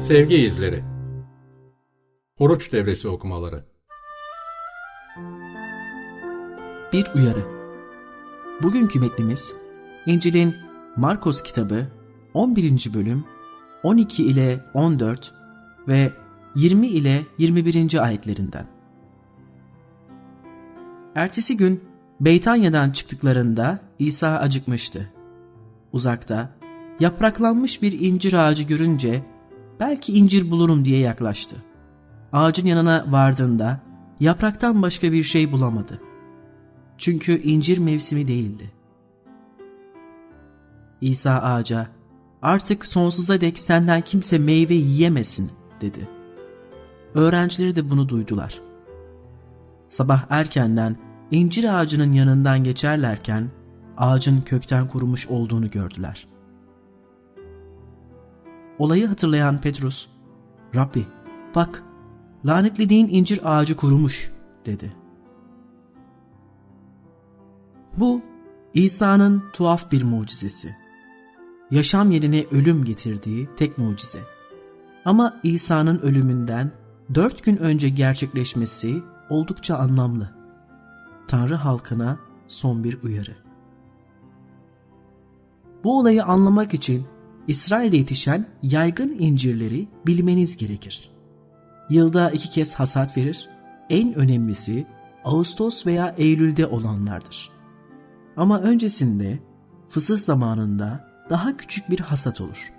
Sevgi izleri. Oruç devresi okumaları. Bir uyarı. Bugünkü metnimiz İncil'in Markos kitabı 11. bölüm 12 ile 14 ve 20 ile 21. ayetlerinden. Ertesi gün Beytanya'dan çıktıklarında İsa acıkmıştı. Uzakta yapraklanmış bir incir ağacı görünce belki incir bulurum diye yaklaştı. Ağacın yanına vardığında yapraktan başka bir şey bulamadı. Çünkü incir mevsimi değildi. İsa ağaca, artık sonsuza dek senden kimse meyve yiyemesin dedi. Öğrencileri de bunu duydular. Sabah erkenden incir ağacının yanından geçerlerken ağacın kökten kurumuş olduğunu gördüler. Olayı hatırlayan Petrus, Rabbi bak lanetlediğin incir ağacı kurumuş dedi. Bu İsa'nın tuhaf bir mucizesi. Yaşam yerine ölüm getirdiği tek mucize. Ama İsa'nın ölümünden dört gün önce gerçekleşmesi oldukça anlamlı. Tanrı halkına son bir uyarı. Bu olayı anlamak için İsrail'de yetişen yaygın incirleri bilmeniz gerekir. Yılda iki kez hasat verir, en önemlisi Ağustos veya Eylül'de olanlardır. Ama öncesinde fısıh zamanında daha küçük bir hasat olur.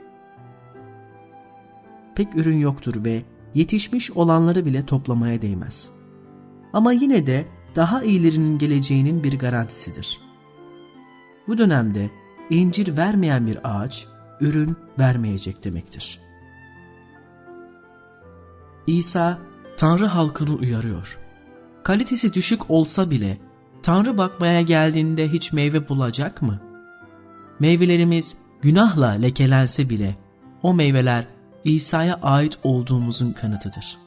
Pek ürün yoktur ve yetişmiş olanları bile toplamaya değmez. Ama yine de daha iyilerinin geleceğinin bir garantisidir. Bu dönemde incir vermeyen bir ağaç ürün vermeyecek demektir. İsa Tanrı halkını uyarıyor. Kalitesi düşük olsa bile Tanrı bakmaya geldiğinde hiç meyve bulacak mı? Meyvelerimiz günahla lekelense bile o meyveler İsa'ya ait olduğumuzun kanıtıdır.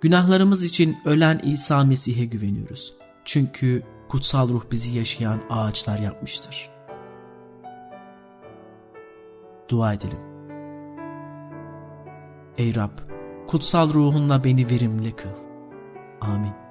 Günahlarımız için ölen İsa Mesih'e güveniyoruz. Çünkü kutsal ruh bizi yaşayan ağaçlar yapmıştır. Dua edelim. Ey Rab, kutsal ruhunla beni verimli kıl. Amin.